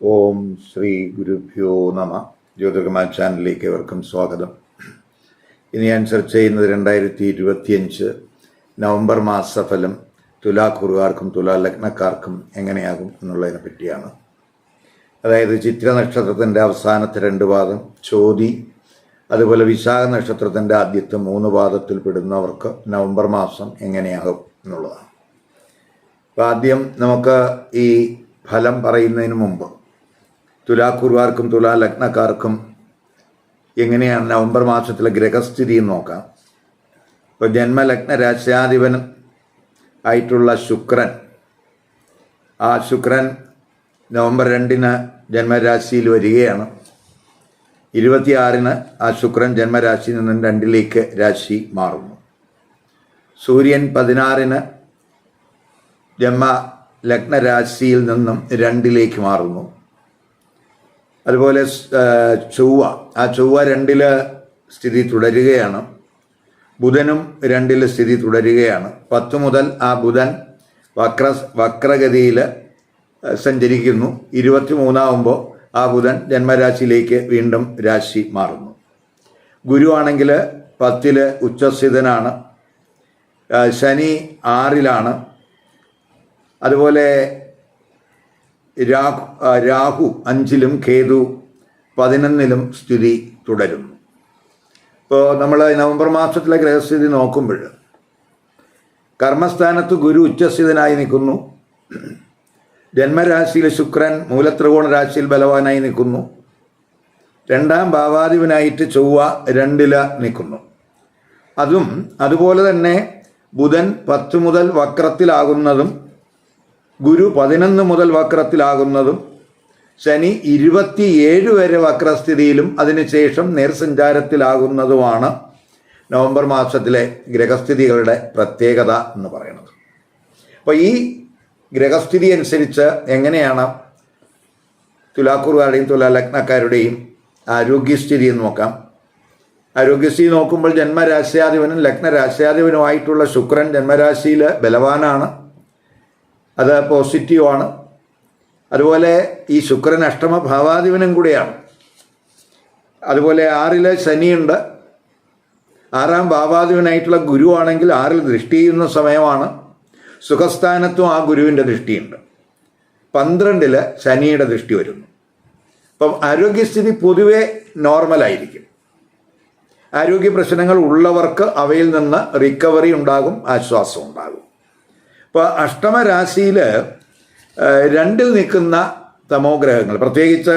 ഓം ശ്രീ ഗുരുഭ്യോ നമ. ജ്യോതിർഗമാ ചാനലിലേക്ക് ഏവർക്കും സ്വാഗതം. ഇനി ഞാൻ ചർച്ച ചെയ്യുന്നത് രണ്ടായിരത്തി ഇരുപത്തിയഞ്ച് നവംബർ മാസഫലം തുലാക്കുറുകാർക്കും തുലാലഗ്നക്കാർക്കും എങ്ങനെയാകും എന്നുള്ളതിനെ പറ്റിയാണ്. അതായത് ചിത്ര നക്ഷത്രത്തിന്റെ അവസാനത്തെ രണ്ട് പാദം ചോതി അതുപോലെ വിശാഖ നക്ഷത്രത്തിന്റെ ആദ്യത്തെ മൂന്ന് പാദത്തിൽ പെടുന്നവർക്ക് നവംബർ മാസം എങ്ങനെയാകും എന്നുള്ളതാണ്. ആദ്യം നമുക്ക് ഈ ഫലം പറയുന്നതിന് മുമ്പ് തുലാക്കുറുകാർക്കും തുലാ ലഗ്നക്കാർക്കും എങ്ങനെയാണ് നവംബർ മാസത്തിലെ ഗ്രഹസ്ഥിതി നോക്കാം. ഇപ്പോൾ ജന്മലഗ്ന രാശ്യാധിപൻ ആയിട്ടുള്ള ശുക്രൻ ആ ശുക്രൻ നവംബർ രണ്ടിന് ജന്മരാശിയിൽ വരികയാണ്. ഇരുപത്തിയാറിന് ആ ശുക്രൻ ജന്മരാശിയിൽ നിന്നും രണ്ടിലേക്ക് രാശി മാറുന്നു. സൂര്യൻ പതിനാറിന് ജന്മ ലഗ്നരാശിയിൽ നിന്നും രണ്ടിലേക്ക് മാറുന്നു. അതുപോലെ ചൊവ്വ. ആ ചൊവ്വ രണ്ടിൽ സ്ഥിതി തുടരുകയാണ്. ബുധനും രണ്ടിൽ സ്ഥിതി തുടരുകയാണ്. പത്ത് മുതൽ ആ ബുധൻ വക്ര വക്രഗതിയിൽ സഞ്ചരിക്കുന്നു. ഇരുപത്തി മൂന്നാവുമ്പോൾ ആ ബുധൻ ജന്മരാശിയിലേക്ക് വീണ്ടും രാശി മാറുന്നു. ഗുരു ആണെങ്കിൽ പത്തിൽ ഉച്ചസ്ഥിതനാണ്. ശനി ആറിലാണ്. അതുപോലെ രാഹു രാഹു അഞ്ചിലും കേതു പതിനൊന്നിലും സ്ഥിതി തുടരുന്നു. ഇപ്പോൾ നമ്മൾ നവംബർ മാസത്തിലെ ഗ്രഹസ്ഥിതി നോക്കുമ്പോൾ കർമ്മസ്ഥാനത്ത് ഗുരു ഉച്ചസ്ഥിതനായി നിൽക്കുന്നു. ജന്മരാശിയിൽ ശുക്രൻ മൂലത്രികോണ രാശിയിൽ ബലവാനായി നിൽക്കുന്നു. രണ്ടാം ഭാവാധിപനായിട്ട് ചൊവ്വ രണ്ടില നിൽക്കുന്നു. അതും അതുപോലെ തന്നെ ബുധൻ പത്ത് മുതൽ വക്രത്തിലാകുന്നതും ഗുരു പതിനൊന്ന് മുതൽ വക്രത്തിലാകുന്നതും ശനി ഇരുപത്തിയേഴ് വരെ വക്രസ്ഥിതിയിലും അതിനുശേഷം നേർസഞ്ചാരത്തിലാകുന്നതുമാണ് നവംബർ മാസത്തിലെ ഗ്രഹസ്ഥിതികളുടെ പ്രത്യേകത എന്ന് പറയുന്നത്. അപ്പോൾ ഈ ഗ്രഹസ്ഥിതി അനുസരിച്ച് എങ്ങനെയാണ് തുലാക്കുറുകാരുടെയും തുലാലഗ്നക്കാരുടെയും ആരോഗ്യസ്ഥിതി എന്ന് നോക്കാം. ആരോഗ്യസ്ഥിതി നോക്കുമ്പോൾ ജന്മരാശ്യാധിപനും ലഗ്നരാശ്യാധിപനുമായിട്ടുള്ള ശുക്രൻ ജന്മരാശിയിൽ ബലവാനാണ്. അത് പോസിറ്റീവാണ് അതുപോലെ ഈ ശുക്രൻ അഷ്ടമ ഭാവാധിപനും കൂടിയാണ്. അതുപോലെ ആറിലെ ശനിയുണ്ട്. ആറാം ഭാവാധിപനായിട്ടുള്ള ഗുരുവാണെങ്കിൽ ആറിൽ ദൃഷ്ടി ചെയ്യുന്ന സമയമാണ്. സുഖസ്ഥാനത്തും ആ ഗുരുവിന്റെ ദൃഷ്ടിയുണ്ട്. പന്ത്രണ്ടിൽ ശനിയുടെ ദൃഷ്ടി വരുന്നു. അപ്പം ആരോഗ്യസ്ഥിതി പൊതുവെ നോർമലായിരിക്കും ആരോഗ്യ പ്രശ്നങ്ങൾ ഉള്ളവർക്ക് അവയിൽ നിന്ന് റിക്കവറി ഉണ്ടാകും ആശ്വാസം ഉണ്ടാകും. ഇപ്പോൾ അഷ്ടമരാശിയിൽ രണ്ടിൽ നിൽക്കുന്ന തമോഗ്രഹങ്ങൾ പ്രത്യേകിച്ച്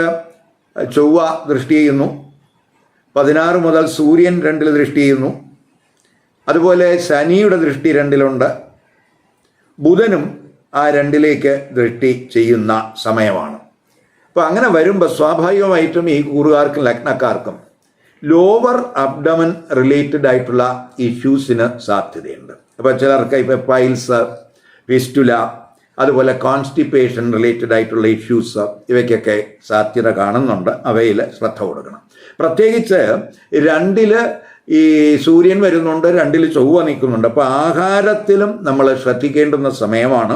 ചൊവ്വ ദൃഷ്ടി ചെയ്യുന്നു പതിനാറ് മുതൽ സൂര്യൻ രണ്ടിൽ ദൃഷ്ടി ചെയ്യുന്നു അതുപോലെ ശനിയുടെ ദൃഷ്ടി രണ്ടിലുണ്ട് ബുധനും ആ രണ്ടിലേക്ക് ദൃഷ്ടി ചെയ്യുന്ന സമയമാണ്. അപ്പോൾ അങ്ങനെ വരുമ്പോൾ സ്വാഭാവികമായിട്ടും ഈ കൂറുകാർക്കും ലഗ്നക്കാർക്കും ലോവർ അബ്ഡമൻ റിലേറ്റഡ് ആയിട്ടുള്ള ഇഷ്യൂസിന് സാധ്യതയുണ്ട്. അപ്പോൾ ചിലർക്ക് ഇപ്പോൾ പൈൽസ് വിസ്റ്റുല അതുപോലെ കോൺസ്റ്റിപ്പേഷൻ റിലേറ്റഡ് ആയിട്ടുള്ള ഇഷ്യൂസ് ഇവയ്ക്കൊക്കെ സാധ്യത കാണുന്നുണ്ട്. അവയിൽ ശ്രദ്ധ കൊടുക്കണം. പ്രത്യേകിച്ച് രണ്ടിൽ ഈ സൂര്യൻ വരുന്നുണ്ട് രണ്ടിൽ ചൊവ്വ നിൽക്കുന്നുണ്ട്. അപ്പോൾ ആഹാരത്തിലും നമ്മൾ ശ്രദ്ധിക്കേണ്ടുന്ന സമയമാണ്.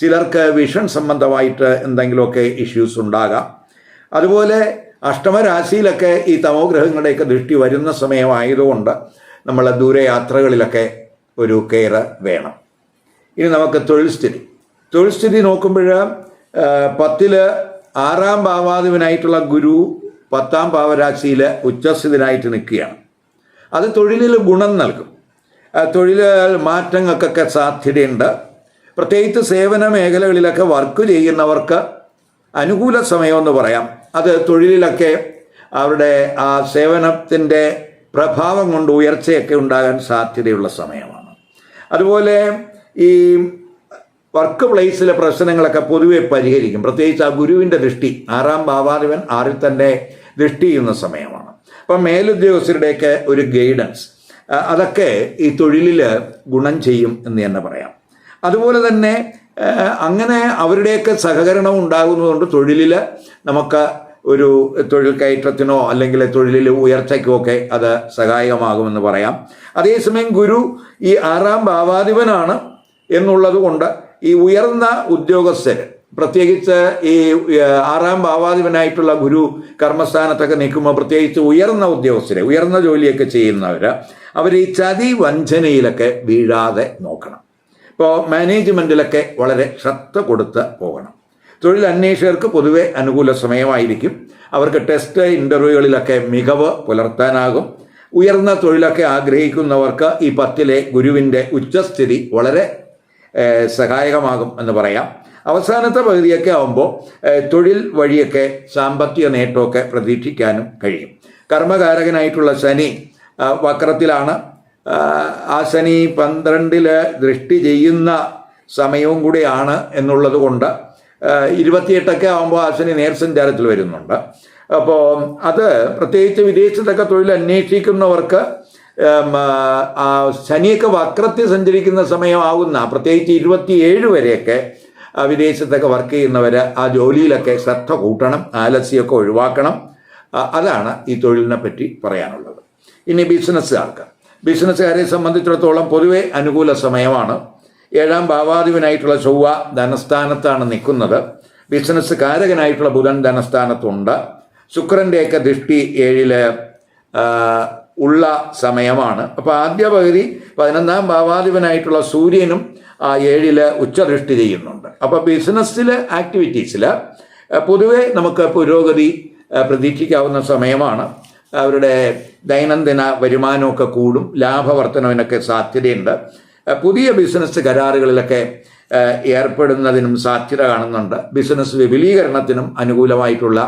ചിലർക്ക് വിഷൻ സംബന്ധമായിട്ട് എന്തെങ്കിലുമൊക്കെ ഇഷ്യൂസ് ഉണ്ടാകാം. അതുപോലെ അഷ്ടമരാശിയിലൊക്കെ ഈ തമോഗ്രഹങ്ങളുടെയൊക്കെ ദൃഷ്ടി വരുന്ന സമയമായതുകൊണ്ട് നമ്മൾ ദൂരയാത്രകളിലൊക്കെ ഒരു കെയർ വേണം. ഇനി നമുക്ക് തൊഴിൽ സ്ഥിതി. തൊഴിൽ സ്ഥിതി നോക്കുമ്പോൾ പത്തിൽ ആറാം ഭാവാധിപനായിട്ടുള്ള ഗുരു പത്താം ഭാവരാശിയിൽ ഉച്ചസ്ഥിതനായിട്ട് നിൽക്കുകയാണ്. അത് തൊഴിലിൽ ഗുണം നൽകും. തൊഴിൽ മാറ്റങ്ങൾക്കൊക്കെ സാധ്യതയുണ്ട്. പ്രത്യേകിച്ച് സേവന മേഖലകളിലൊക്കെ വർക്ക് ചെയ്യുന്നവർക്ക് അനുകൂല സമയമെന്ന് പറയാം. അത് തൊഴിലിലൊക്കെ അവരുടെ ആ സേവനത്തിന്റെ പ്രഭാവം കൊണ്ട് ഉയർച്ചയൊക്കെ ഉണ്ടാകാൻ സാധ്യതയുള്ള സമയമാണ്. അതുപോലെ ഈ വർക്ക് പ്ലേസിലെ പ്രശ്നങ്ങളൊക്കെ പൊതുവെ പരിഹരിക്കും. പ്രത്യേകിച്ച് ആ ഗുരുവിന്റെ ദൃഷ്ടി ആറാം ഭാവാധിപൻ ആറിൽ തന്നെ ദൃഷ്ടി ചെയ്യുന്ന സമയമാണ്. അപ്പം മേലുദ്യോഗസ്ഥരുടെയൊക്കെ ഒരു ഗൈഡൻസ് അതൊക്കെ ഈ തൊഴിലിൽ ഗുണം ചെയ്യും എന്ന് തന്നെ പറയാം. അതുപോലെ തന്നെ അങ്ങനെ അവരുടെയൊക്കെ സഹകരണം ഉണ്ടാകുന്നതുകൊണ്ട് തൊഴിലിൽ നമുക്ക് ഒരു തൊഴിൽ കയറ്റത്തിനോ അല്ലെങ്കിൽ തൊഴിലിൽ ഉയർച്ചയ്ക്കോ ഒക്കെ അത് സഹായകമാകുമെന്ന് പറയാം. അതേസമയം ഗുരു ഈ ആറാം ഭാവാധിപനാണ്. എന്നുള്ളത് കൊണ്ട് ഈ ഉയർന്ന ഉദ്യോഗസ്ഥർ പ്രത്യേകിച്ച് ഈ ആറാം ഭാവാധിപനായിട്ടുള്ള ഗുരു കർമ്മസ്ഥാനത്തൊക്കെ നിൽക്കുമ്പോൾ പ്രത്യേകിച്ച് ഉയർന്ന ഉദ്യോഗസ്ഥരെ ഉയർന്ന ജോലിയൊക്കെ ചെയ്യുന്നവർ അവർ ഈ ചതി വഞ്ചനയിലൊക്കെ വീഴാതെ നോക്കണം. ഇപ്പോൾ മാനേജ്മെന്റിലൊക്കെ വളരെ ശ്രദ്ധ കൊടുത്ത് പോകണം. തൊഴിൽ അന്വേഷകർക്ക് പൊതുവെ അനുകൂല സമയമായിരിക്കും. അവർക്ക് ടെസ്റ്റ് ഇന്റർവ്യൂകളിലൊക്കെ മികവ് പുലർത്താനാകും. ഉയർന്ന തൊഴിലൊക്കെ ആഗ്രഹിക്കുന്നവർക്ക് ഈ പത്തിലെ ഗുരുവിന്റെ ഉച്ചസ്ഥിതി വളരെ സഹായകമാകും എന്ന് പറയാം. അവസാനത്തെ പകുതിയൊക്കെ ആകുമ്പോൾ തൊഴിൽ വഴിയൊക്കെ സാമ്പത്തിക നേട്ടമൊക്കെ പ്രതീക്ഷിക്കാനും കഴിയും. കർമ്മകാരകനായിട്ടുള്ള ശനി വക്രത്തിലാണ്. ആ, ശനി പന്ത്രണ്ടിൽ ദൃഷ്ടി ചെയ്യുന്ന സമയവും കൂടിയാണ് എന്നുള്ളത് കൊണ്ട് ഇരുപത്തിയെട്ടൊക്കെ ആകുമ്പോൾ ആ ശനി നേർസഞ്ചാരത്തിൽ വരുന്നുണ്ട്. അപ്പോൾ അത് പ്രത്യേകിച്ച് വിദേശത്തൊക്കെ തൊഴിൽ അന്വേഷിക്കുന്നവർക്ക് ശനിയൊക്കെ വക്രത്തിൽ സഞ്ചരിക്കുന്ന സമയമാകുന്ന പ്രത്യേകിച്ച് ഇരുപത്തിയേഴ് വരെയൊക്കെ വിദേശത്തൊക്കെ വർക്ക് ചെയ്യുന്നവർ ആ ജോലിയിലൊക്കെ ശ്രദ്ധ കൂട്ടണം ആലസ്യമൊക്കെ ഒഴിവാക്കണം. അതാണ് ഈ തൊഴിലിനെ പറ്റി പറയാനുള്ളത്. ഇനി ബിസിനസ്സുകാർക്ക്. ബിസിനസ്സുകാരെ സംബന്ധിച്ചിടത്തോളം പൊതുവെ അനുകൂല സമയമാണ്. ഏഴാം ഭാവാധിപനായിട്ടുള്ള ചൊവ്വ ധനസ്ഥാനത്താണ് നിൽക്കുന്നത്. ബിസിനസ് കാരകനായിട്ടുള്ള ബുധൻ ധനസ്ഥാനത്തുണ്ട്. ശുക്രന്റെയൊക്കെ ദൃഷ്ടി ഏഴിൽ ആ, ഉള്ള സമയമാണ്. അപ്പോൾ ആദ്യ പകുതി പതിനൊന്നാം ഭാവാധിപനായിട്ടുള്ള സൂര്യനും ആ ഏഴിൽ ഉച്ചദൃഷ്ടി ചെയ്യുന്നുണ്ട്. അപ്പോൾ ബിസിനസ്സിൽ ആക്ടിവിറ്റീസിൽ പൊതുവെ നമുക്ക് പുരോഗതി പ്രതീക്ഷിക്കാവുന്ന സമയമാണ്. അവരുടെ ദൈനംദിന വരുമാനമൊക്കെ കൂടും ലാഭവർദ്ധനവിനൊക്കെ സാധ്യതയുണ്ട്. പുതിയ ബിസിനസ് കരാറുകളിലൊക്കെ ഏർപ്പെടുന്നതിനും സാധ്യത കാണുന്നുണ്ട്. ബിസിനസ് വിപുലീകരണത്തിനും അനുകൂലമായിട്ടുള്ള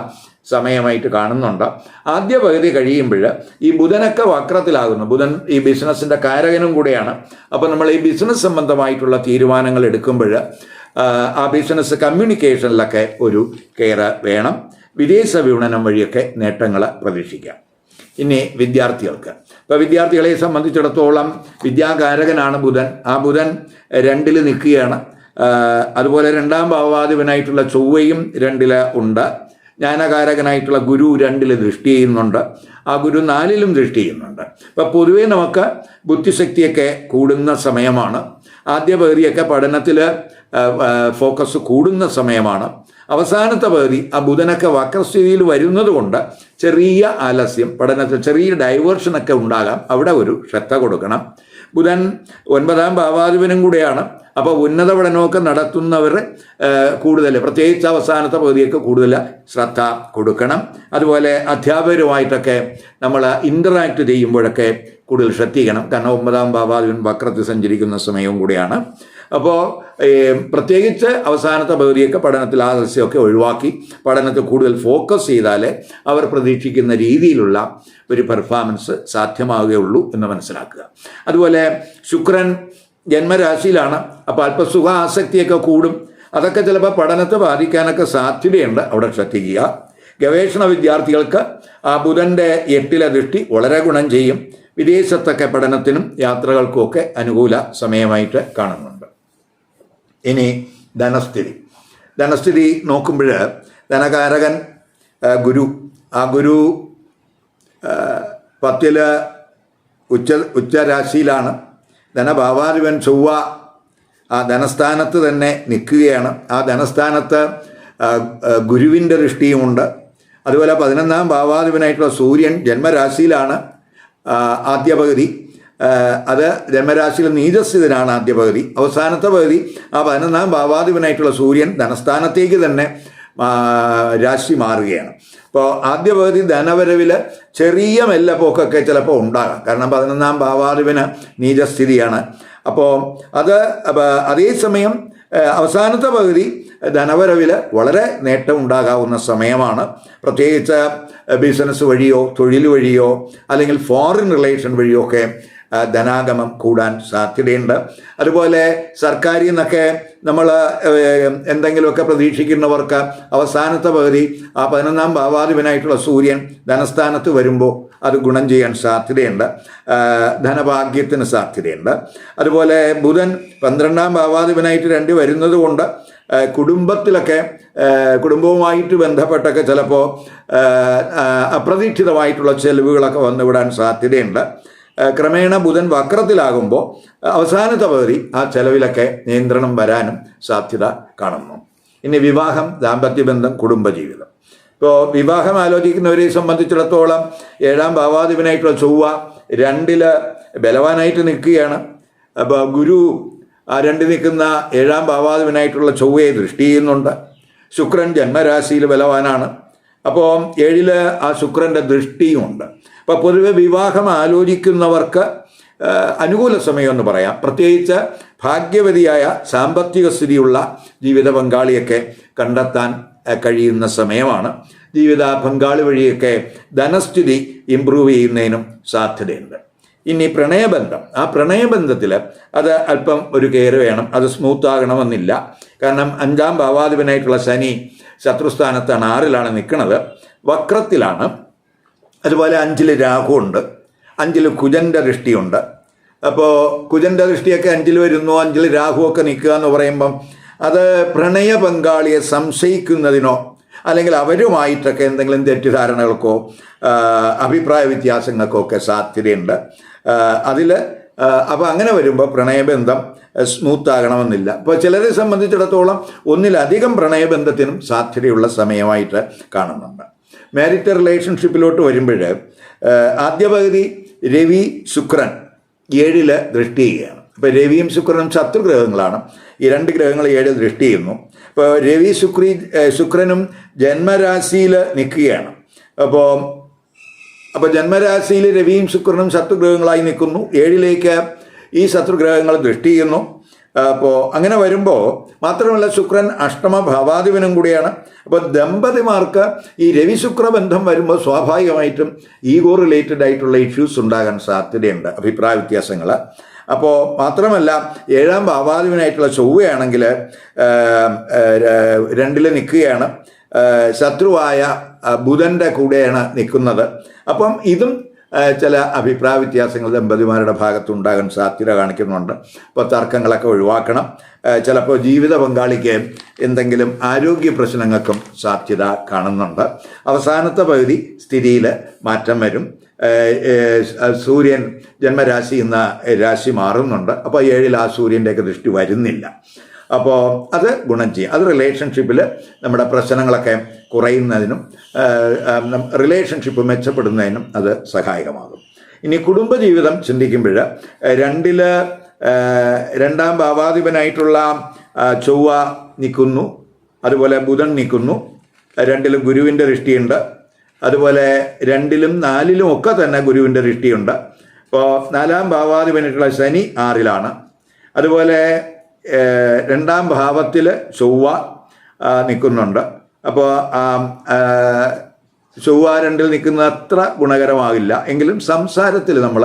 സമയമായിട്ട് കാണുന്നുണ്ട്. ആദ്യ പകുതി കഴിയുമ്പോൾ ഈ ബുധനൊക്കെ വക്രത്തിലാകുന്നു. ബുധൻ ഈ ബിസിനസ്സിന്റെ കാരകനും കൂടെയാണ്. അപ്പോൾ നമ്മൾ ഈ ബിസിനസ് സംബന്ധമായിട്ടുള്ള തീരുമാനങ്ങൾ എടുക്കുമ്പോൾ ആ, ബിസിനസ് കമ്മ്യൂണിക്കേഷനിലൊക്കെ ഒരു കെയർ വേണം. വിദേശ വിപണനം വഴിയൊക്കെ നേട്ടങ്ങൾ പ്രതീക്ഷിക്കാം. ഇനി വിദ്യാർത്ഥികൾക്ക്. ഇപ്പോൾ വിദ്യാർത്ഥികളെ സംബന്ധിച്ചിടത്തോളം വിദ്യാകാരകനാണ് ബുധൻ. ആ ബുധൻ രണ്ടിൽ നിൽക്കുകയാണ്. അതുപോലെ രണ്ടാം ഭാവാധിപനായിട്ടുള്ള ചൊവ്വയും രണ്ടിൽ ഉണ്ട്. ജ്ഞാനകാരകനായിട്ടുള്ള ഗുരു രണ്ടിൽ ദൃഷ്ടി ചെയ്യുന്നുണ്ട്. ആ ഗുരു നാലിലും ദൃഷ്ടി ചെയ്യുന്നുണ്ട്. അപ്പം പൊതുവേ നമുക്ക് ബുദ്ധിശക്തിയൊക്കെ കൂടുന്ന സമയമാണ്. ആദ്യ പകുതിയൊക്കെ പഠനത്തിൽ ഫോക്കസ് കൂടുന്ന സമയമാണ്. അവസാനത്തെ പകുതി ആ ബുധനൊക്കെ വക്രസ്ഥിതിയിൽ വരുന്നത് കൊണ്ട് ചെറിയ ആലസ്യം പഠനത്തിൽ ചെറിയ ഡൈവേർഷനൊക്കെ ഉണ്ടാകാം. അവിടെ ഒരു ശ്രദ്ധ കൊടുക്കണം. ബുധൻ ഒൻപതാം ഭാവാധിപനും കൂടെയാണ്. അപ്പോൾ ഉന്നത പഠനമൊക്കെ നടത്തുന്നവർ കൂടുതൽ പ്രത്യേകിച്ച് അവസാനത്തെ പകുതിയൊക്കെ കൂടുതൽ ശ്രദ്ധ കൊടുക്കണം. അതുപോലെ അധ്യാപകരുമായിട്ടൊക്കെ നമ്മൾ ഇന്ററാക്ട് ചെയ്യുമ്പോഴൊക്കെ കൂടുതൽ ശ്രദ്ധിക്കണം. കാരണം ഒമ്പതാം ബാബാദിവൻ വക്രത്തിൽ സഞ്ചരിക്കുന്ന സമയവും കൂടിയാണ്. അപ്പോൾ പ്രത്യേകിച്ച് അവസാനത്തെ പകുതിയൊക്കെ പഠനത്തിൽ ആദർശമൊക്കെ ഒഴിവാക്കി പഠനത്തിൽ കൂടുതൽ ഫോക്കസ് ചെയ്താൽ അവർ പ്രതീക്ഷിക്കുന്ന രീതിയിലുള്ള ഒരു പെർഫോമൻസ് സാധ്യമാവുകയുള്ളൂ എന്ന് മനസ്സിലാക്കുക. അതുപോലെ ശുക്രൻ ജന്മരാശിയിലാണ്. അപ്പോൾ അല്പസുഖ ആസക്തിയൊക്കെ കൂടും. അതൊക്കെ ചിലപ്പോൾ പഠനത്തെ ബാധിക്കാനൊക്കെ സാധ്യതയുണ്ട്. അവിടെ ശ്രദ്ധിക്കുക. ഗവേഷണ വിദ്യാർത്ഥികൾക്ക് ആ ബുധന്റെ എട്ടിലെ ദൃഷ്ടി വളരെ ഗുണം ചെയ്യും. വിദേശത്തൊക്കെ പഠനത്തിനും യാത്രകൾക്കും ഒക്കെ അനുകൂല സമയമായിട്ട് കാണുന്നുണ്ട്. ഇനി ധനസ്ഥിതി. ധനസ്ഥിതി നോക്കുമ്പോൾ ധനകാരകൻ ഗുരു. ആ ഗുരു പത്തിൽ ഉച്ച ഉച്ചരാശിയിലാണ്. ധനഭാവാധിപൻ ചൊവ്വ ആ ധനസ്ഥാനത്ത് തന്നെ നിൽക്കുകയാണ്. ആ ധനസ്ഥാനത്ത് ഗുരുവിന്റെ ദൃഷ്ടിയുമുണ്ട്. അതുപോലെ പതിനൊന്നാം ഭാവാധിപനായിട്ടുള്ള സൂര്യൻ ജന്മരാശിയിലാണ് ആദ്യ പകുതി അത് ജന്മരാശിയിൽ നീചസ്ഥിതനാണ് ആദ്യ പകുതി അവസാനത്തെ പകുതി ആ പതിനൊന്നാം ഭാവാധിപനായിട്ടുള്ള സൂര്യൻ ധനസ്ഥാനത്തേക്ക് തന്നെ രാശി മാറുകയാണ്. അപ്പോൾ ആദ്യ പകുതി ധനവരവിൽ ചെറിയ മെല്ലപ്പോക്കൊക്കെ ചിലപ്പോൾ ഉണ്ടാകാം. കാരണം പതിനൊന്നാം ഭാവാധിപന് നീചസ്ഥിതിയാണ്. അപ്പോൾ അത് അതേസമയം അവസാനത്തെ പകുതി ധനവരവിൽ വളരെ നേട്ടം ഉണ്ടാകാവുന്ന സമയമാണ്. പ്രത്യേകിച്ച് ബിസിനസ് വഴിയോ തൊഴിൽ വഴിയോ അല്ലെങ്കിൽ ഫോറിൻ റിലേഷൻ വഴിയോ ഒക്കെ ധനാഗമം കൂടാൻ സാധ്യതയുണ്ട്. അതുപോലെ സർക്കാരിൽ നിന്നൊക്കെ നമ്മൾ എന്തെങ്കിലുമൊക്കെ പ്രതീക്ഷിക്കുന്നവർക്ക് അവസാനത്തെ പകുതി ആ പതിനൊന്നാം ഭാവാധിപനായിട്ടുള്ള സൂര്യൻ ധനസ്ഥാനത്ത് വരുമ്പോൾ അത് ഗുണം ചെയ്യാൻ സാധ്യതയുണ്ട്. ധനഭാഗ്യത്തിന് സാധ്യതയുണ്ട്. അതുപോലെ ബുധൻ പന്ത്രണ്ടാം ഭാവാധിപനായിട്ട് രണ്ട് വരുന്നത് കൊണ്ട് കുടുംബത്തിലൊക്കെ കുടുംബവുമായിട്ട് ബന്ധപ്പെട്ടൊക്കെ ചിലപ്പോൾ അപ്രതീക്ഷിതമായിട്ടുള്ള ചെലവുകളൊക്കെ വന്നുവിടാൻ സാധ്യതയുണ്ട്. ക്രമേണ ബുധൻ വക്രത്തിലാകുമ്പോൾ അവസാനത്തെ പകുതി ആ ചെലവിലൊക്കെ നിയന്ത്രണം വരാനും സാധ്യത കാണുന്നു. ഇനി വിവാഹം ദാമ്പത്യബന്ധം കുടുംബജീവിതം. ഇപ്പോൾ വിവാഹം ആലോചിക്കുന്നവരെ സംബന്ധിച്ചിടത്തോളം ഏഴാം ഭാവാധിപനായിട്ടുള്ള ചൊവ്വ രണ്ടിൽ ബലവാനായിട്ട് നിൽക്കുകയാണ്. അപ്പോൾ ഗുരു ആ രണ്ട് നിൽക്കുന്ന ഏഴാം ഭാവാധിപനായിട്ടുള്ള ചൊവ്വയെ ദൃഷ്ടി ചെയ്യുന്നുണ്ട്. ശുക്രൻ ജന്മരാശിയിൽ ബലവാനാണ്. അപ്പോൾ ഏഴിൽ ആ ശുക്രന്റെ ദൃഷ്ടിയുമുണ്ട്. അപ്പോൾ പൊതുവെ വിവാഹം ആലോചിക്കുന്നവർക്ക് അനുകൂല സമയമെന്ന് പറയാം. പ്രത്യേകിച്ച് ഭാഗ്യവതിയായ സാമ്പത്തിക സ്ഥിതിയുള്ള ജീവിത പങ്കാളിയൊക്കെ കണ്ടെത്താൻ കഴിയുന്ന സമയമാണ്. ജീവിത പങ്കാളി വഴിയൊക്കെ ധനസ്ഥിതി ഇമ്പ്രൂവ് ചെയ്യുന്നതിനും സാധ്യതയുണ്ട്. ഇനി പ്രണയബന്ധം. ആ പ്രണയബന്ധത്തിൽ അത് അല്പം ഒരു കെയർ വേണം. അത് സ്മൂത്ത് ആകണമെന്നില്ല. കാരണം അഞ്ചാം ഭാവാധിപനായിട്ടുള്ള ശനി ശത്രുസ്ഥാനത്താണ് ആറിലാണ് നിൽക്കുന്നത്. വക്രത്തിലാണ്. അതുപോലെ അഞ്ചിൽ രാഹുണ്ട് അഞ്ചിൽ കുജന്റെ ദൃഷ്ടിയുണ്ട്. അപ്പോൾ കുജന്റെ ദൃഷ്ടിയൊക്കെ അഞ്ചിൽ വരുന്നു അഞ്ചിൽ രാഹുവൊക്കെ നിൽക്കുക എന്ന് പറയുമ്പം അത് പ്രണയ പങ്കാളിയെ സംശയിക്കുന്നതിനോ അല്ലെങ്കിൽ അവരുമായിട്ടൊക്കെ എന്തെങ്കിലും തെറ്റിദ്ധാരണകൾക്കോ അഭിപ്രായ വ്യത്യാസങ്ങൾക്കോ ഒക്കെ സാധ്യതയുണ്ട്. അതിൽ അപ്പോൾ അങ്ങനെ വരുമ്പോൾ പ്രണയബന്ധം സ്മൂത്താകണമെന്നില്ല. അപ്പോൾ ചിലരെ സംബന്ധിച്ചിടത്തോളം ഒന്നിലധികം പ്രണയബന്ധത്തിനും സാധ്യതയുള്ള സമയമായിട്ട് കാണുന്നുണ്ട്. മാരിറ്റൽ റിലേഷൻഷിപ്പിലോട്ട് വരുമ്പോൾ ആദ്യ പകുതി രവി ശുക്രൻ ഏഴിൽ ദൃഷ്ടി ചെയ്യുകയാണ്. അപ്പോൾ രവിയും ശുക്രനും ശത്രുഗ്രഹങ്ങളാണ് ഈ രണ്ട് ഗ്രഹങ്ങൾ ഏഴിൽ ദൃഷ്ടി ചെയ്യുന്നു. അപ്പോൾ രവി ശുക്രി ശുക്രനും ജന്മരാശിയിൽ നിൽക്കുകയാണ്. അപ്പോൾ അപ്പോൾ ജന്മരാശിയിൽ രവിയും ശുക്രനും ശത്രുഗ്രഹങ്ങളായി നിൽക്കുന്നു. ഏഴിലേക്ക് ഈ ശത്രുഗ്രഹങ്ങൾ ദൃഷ്ടി ചെയ്യുന്നു. അപ്പോൾ അങ്ങനെ വരുമ്പോൾ മാത്രമല്ല ശുക്രൻ അഷ്ടമ ഭാവാധിപനും കൂടിയാണ്. അപ്പോൾ ദമ്പതിമാർക്ക് ഈ രവി ശുക്ര ബന്ധം വരുമ്പോൾ സ്വാഭാവികമായിട്ടും ഈഗോ റിലേറ്റഡ് ആയിട്ടുള്ള ഇഷ്യൂസ് ഉണ്ടാകാൻ സാധ്യതയുണ്ട്. അഭിപ്രായ വ്യത്യാസങ്ങൾ അപ്പോൾ മാത്രമല്ല ഏഴാം ഭാവാധിപനായിട്ടുള്ള ചൊവ്വയാണെങ്കിൽ രണ്ടിൽ നിൽക്കുകയാണ്. ശത്രുവായ ബുധന്റെ കൂടെയാണ് നിൽക്കുന്നത്. അപ്പം ഇതും ചില അഭിപ്രായ വ്യത്യാസങ്ങൾ ദമ്പതിമാരുടെ ഭാഗത്ത് ഉണ്ടാകാൻ സാധ്യത കാണിക്കുന്നുണ്ട്. അപ്പോൾ തർക്കങ്ങളൊക്കെ ഒഴിവാക്കണം. ചിലപ്പോൾ ജീവിത പങ്കാളിക്ക് എന്തെങ്കിലും ആരോഗ്യ പ്രശ്നങ്ങൾക്കും സാധ്യത കാണുന്നുണ്ട്. അവസാനത്തെ പകുതി സ്ഥിതിയിൽ മാറ്റം വരും. സൂര്യൻ ജന്മരാശി എന്ന രാശി മാറുന്നുണ്ട്. അപ്പോൾ ഏഴിൽ ആ സൂര്യന്റെയൊക്കെ ദൃഷ്ടി വരുന്നില്ല. അപ്പോൾ അത് ഗുണം ചെയ്യും. അത് റിലേഷൻഷിപ്പിൽ നമ്മുടെ പ്രശ്നങ്ങളൊക്കെ കുറയുന്നതിനും റിലേഷൻഷിപ്പ് മെച്ചപ്പെടുന്നതിനും അത് സഹായകമാകും. ഇനി കുടുംബജീവിതം ചിന്തിക്കുമ്പോൾ രണ്ടിൽ രണ്ടാം ഭാവാധിപനായിട്ടുള്ള ചൊവ്വ നിൽക്കുന്നു അതുപോലെ ബുധൻ നിൽക്കുന്നു രണ്ടിലും ഗുരുവിന്റെ ദൃഷ്ടിയുണ്ട് അതുപോലെ രണ്ടിലും നാലിലും ഒക്കെ തന്നെ ഗുരുവിന്റെ ദൃഷ്ടിയുണ്ട്. അപ്പോൾ നാലാം ഭാവാധിപനായിട്ടുള്ള ശനി ആറിലാണ്. അതുപോലെ രണ്ടാം ഭാവത്തിൽ ചൊവ്വ നിൽക്കുന്നുണ്ട് അപ്പോൾ ചൊവ്വ രണ്ടിൽ നിൽക്കുന്നത് അത്ര ഗുണകരമാകില്ല. എങ്കിലും സംസാരത്തിൽ നമ്മൾ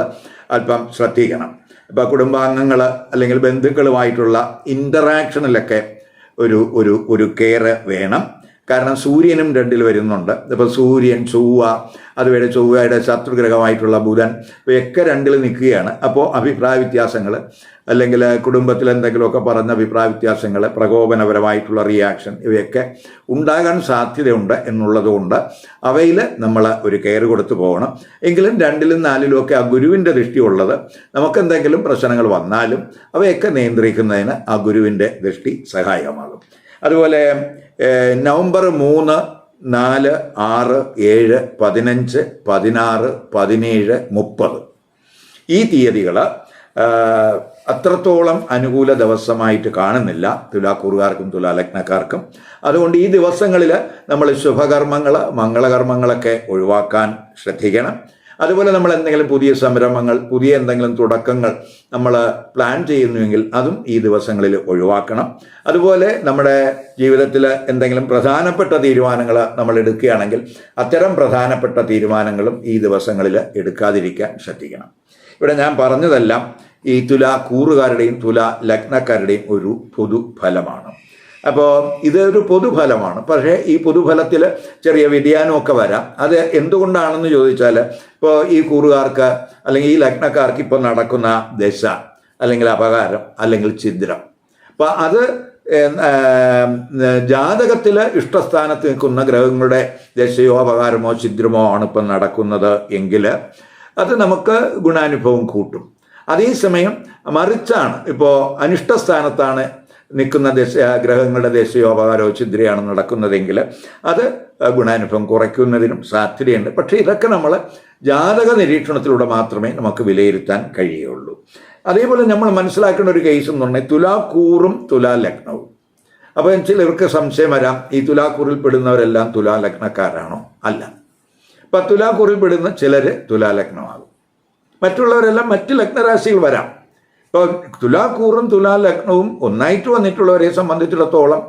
അല്പം ശ്രദ്ധിക്കണം. ഇപ്പോൾ കുടുംബാംഗങ്ങൾ അല്ലെങ്കിൽ ബന്ധുക്കളുമായിട്ടുള്ള ഇന്ററാക്ഷനിലൊക്കെ ഒരു ഒരു ഒരു കെയർ വേണം. കാരണം സൂര്യനും രണ്ടിൽ വരുന്നുണ്ട്. ഇപ്പോൾ സൂര്യൻ ചൊവ്വ അതുവരെ ചൊവ്വയുടെ ശത്രുഗ്രഹമായിട്ടുള്ള ബുധൻ ഇവയൊക്കെ രണ്ടിൽ നിൽക്കുകയാണ്. അപ്പോൾ അഭിപ്രായ വ്യത്യാസങ്ങൾ അല്ലെങ്കിൽ കുടുംബത്തിൽ എന്തെങ്കിലുമൊക്കെ പറഞ്ഞ അഭിപ്രായ വ്യത്യാസങ്ങൾ പ്രകോപനപരമായിട്ടുള്ള റിയാക്ഷൻ ഇവയൊക്കെ ഉണ്ടാകാൻ സാധ്യതയുണ്ട് എന്നുള്ളതുകൊണ്ട് അവയിൽ നമ്മൾ ഒരു കെയർ കൊടുത്തു പോകണം. എങ്കിലും രണ്ടിലും നാലിലും ഒക്കെ ആ ഗുരുവിന്റെ ദൃഷ്ടി ഉള്ളത് നമുക്കെന്തെങ്കിലും പ്രശ്നങ്ങൾ വന്നാലും അവയൊക്കെ നിയന്ത്രിക്കുന്നതിന് ആ ഗുരുവിന്റെ ദൃഷ്ടി സഹായകമാകും. അതുപോലെ നവംബർ മൂന്ന് നാല് ആറ് ഏഴ് പതിനഞ്ച് പതിനാറ് പതിനേഴ് മുപ്പത്. ഈ തീയതികൾ അത്രത്തോളം അനുകൂല ദിവസമായിട്ട് കാണുന്നില്ല തുലാക്കൂറുകാർക്കും തുലാലഗ്നക്കാർക്കും. അതുകൊണ്ട് ഈ ദിവസങ്ങളിൽ നമ്മൾ ശുഭകർമ്മങ്ങൾ മംഗളകർമ്മങ്ങളൊക്കെ ഒഴിവാക്കാൻ ശ്രദ്ധിക്കണം. അതുപോലെ നമ്മൾ എന്തെങ്കിലും പുതിയ സംരംഭങ്ങൾ പുതിയ എന്തെങ്കിലും തുടക്കങ്ങൾ നമ്മൾ പ്ലാൻ ചെയ്യുന്നുവെങ്കിൽ അതും ഈ ദിവസങ്ങളിൽ ഒഴിവാക്കണം. അതുപോലെ നമ്മുടെ ജീവിതത്തിൽ എന്തെങ്കിലും പ്രധാനപ്പെട്ട തീരുമാനങ്ങൾ നമ്മൾ എടുക്കുകയാണെങ്കിൽ അത്തരം പ്രധാനപ്പെട്ട തീരുമാനങ്ങളും ഈ ദിവസങ്ങളിൽ എടുക്കാതിരിക്കാൻ ശ്രദ്ധിക്കണം. ഇവിടെ ഞാൻ പറഞ്ഞതെല്ലാം ഈ തുല കൂറുകാരുടെയും തുല ലഗ്നക്കാരുടെയും ഒരു പൊതുഫലമാണ് അപ്പോൾ ഇതൊരു പൊതുഫലമാണ്. പക്ഷേ ഈ പൊതുഫലത്തിൽ ചെറിയ വ്യതിയാനമൊക്കെ വരാം. അത് എന്തുകൊണ്ടാണെന്ന് ചോദിച്ചാൽ ഇപ്പോൾ ഈ കൂറുകാർക്ക് അല്ലെങ്കിൽ ഈ ലഗ്നക്കാർക്ക് ഇപ്പോൾ നടക്കുന്ന ദശ അല്ലെങ്കിൽ അപകാരം അല്ലെങ്കിൽ ഛിദ്രം. അപ്പോൾ അത് ജാതകത്തിൽ ഇഷ്ടസ്ഥാനത്ത് നിൽക്കുന്ന ഗ്രഹങ്ങളുടെ ദശയോ അപകാരമോ ഛിദ്രമോ ആണ് ഇപ്പം നടക്കുന്നത് എങ്കിൽ അത് നമുക്ക് ഗുണാനുഭവം കൂട്ടും. അതേസമയം മറിച്ചാണ്. ഇപ്പോൾ അനിഷ്ടസ്ഥാനത്താണ് നിൽക്കുന്ന ദശ ഗ്രഹങ്ങളുടെ ദേശീയോപകാരോ ചിദ്രയാണ് നടക്കുന്നതെങ്കിൽ അത് ഗുണാനുഭവം കുറയ്ക്കുന്നതിനും സാധ്യതയുണ്ട്. പക്ഷേ ഇതൊക്കെ നമ്മൾ ജാതക നിരീക്ഷണത്തിലൂടെ മാത്രമേ നമുക്ക് വിലയിരുത്താൻ കഴിയുള്ളൂ. അതേപോലെ നമ്മൾ മനസ്സിലാക്കേണ്ട ഒരു കേസ് എന്ന് പറഞ്ഞാൽ തുലാക്കൂറും തുലാ ലഗ്നവും അപ്പോൾ ചിലർക്ക് സംശയം വരാം ഈ തുലാക്കൂറിൽ പെടുന്നവരെല്ലാം തുലാ ലഗ്നക്കാരാണോ അല്ല. അപ്പം തുലാക്കൂറിൽ പെടുന്ന ചിലർ തുലാ ലഗ്നമാകും മറ്റുള്ളവരെല്ലാം മറ്റ് ലഗ്നരാശികൾ വരാം. ഇപ്പോൾ തുലാക്കൂറും തുലാ ലഗ്നവും ഒന്നായിട്ട് വന്നിട്ടുള്ളവരെ സംബന്ധിച്ചിടത്തോളം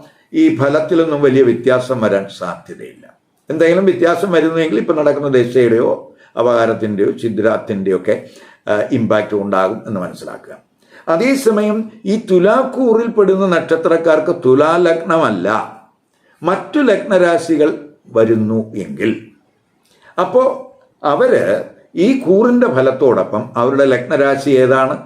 ഈ ഫലത്തിലൊന്നും വലിയ വ്യത്യാസം വരാൻ സാധ്യതയില്ല. എന്തെങ്കിലും വ്യത്യാസം വരുന്നെങ്കിൽ ഇപ്പം നടക്കുന്ന ദശയുടെയോ അപകാരത്തിന്റെയോ ഛിദ്രത്തിന്റെയോ ഒക്കെ ഇമ്പാക്റ്റ് ഉണ്ടാകും എന്ന് മനസ്സിലാക്കുക. അതേസമയം ഈ തുലാക്കൂറിൽ പെടുന്ന നക്ഷത്രക്കാർക്ക് തുലാ തുലാലഗ്നമല്ല മറ്റു ലഗ്നരാശികൾ വരുന്നു എങ്കിൽ. അപ്പോൾ അവർ ഈ കൂറിന്റെ ഫലത്തോടൊപ്പം അവരുടെ ലഗ്നരാശി ഏതാണ്?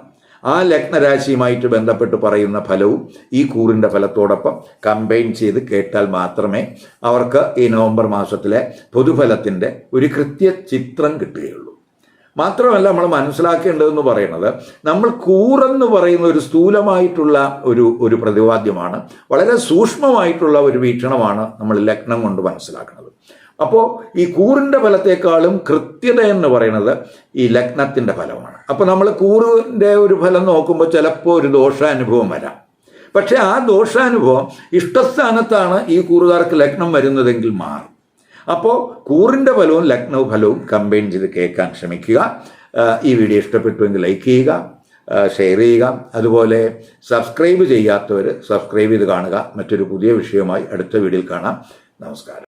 ആ ലഗ്നരാശിയുമായിട്ട് ബന്ധപ്പെട്ട് പറയുന്ന ഫലവും ഈ കൂറിന്റെ ഫലത്തോടൊപ്പം കമ്പൈൻ ചെയ്ത് കേട്ടാൽ മാത്രമേ അവർക്ക് ഈ നവംബർ മാസത്തിലെ പൊതുഫലത്തിന്റെ ഒരു കൃത്യ ചിത്രം കിട്ടുകയുള്ളൂ. മാത്രമല്ല നമ്മൾ മനസ്സിലാക്കേണ്ടതെന്ന് പറയുന്നത് നമ്മൾ കൂറെന്ന് പറയുന്ന ഒരു സ്ഥൂലമായിട്ടുള്ള ഒരു ഒരു പ്രതിവാദ്യമാണ്. വളരെ സൂക്ഷ്മമായിട്ടുള്ള ഒരു വീക്ഷണമാണ് നമ്മൾ ലഗ്നം കൊണ്ട് മനസ്സിലാക്കുന്നത്. അപ്പോൾ ഈ കൂറിന്റെ ഫലത്തെക്കാളും കൃത്യത എന്ന് പറയുന്നത് ഈ ലഗ്നത്തിന്റെ ഫലമാണ്. അപ്പോൾ നമ്മൾ കൂറിന്റെ ഒരു ഫലം നോക്കുമ്പോൾ ചിലപ്പോൾ ഒരു ദോഷാനുഭവം വരാം. പക്ഷേ ആ ദോഷാനുഭവം ഇഷ്ടസ്ഥാനത്താണ് ഈ കൂറുകാർക്ക് ലഗ്നം വരുന്നതെങ്കിൽ മാറും അപ്പോൾ കൂറിന്റെ ഫലവും ലക്നൗ ഫലവും കമ്പൈൻ ചെയ്ത് കേൾക്കാൻ ശ്രമിക്കുക. ഈ വീഡിയോ ഇഷ്ടപ്പെട്ടുവെങ്കിൽ ലൈക്ക് ചെയ്യുക ഷെയർ ചെയ്യുക. അതുപോലെ സബ്സ്ക്രൈബ് ചെയ്യാത്തവർ സബ്സ്ക്രൈബ് ചെയ്ത് കാണുക. മറ്റൊരു പുതിയ വിഷയവുമായി അടുത്ത വീഡിയോയിൽ കാണാം. നമസ്കാരം.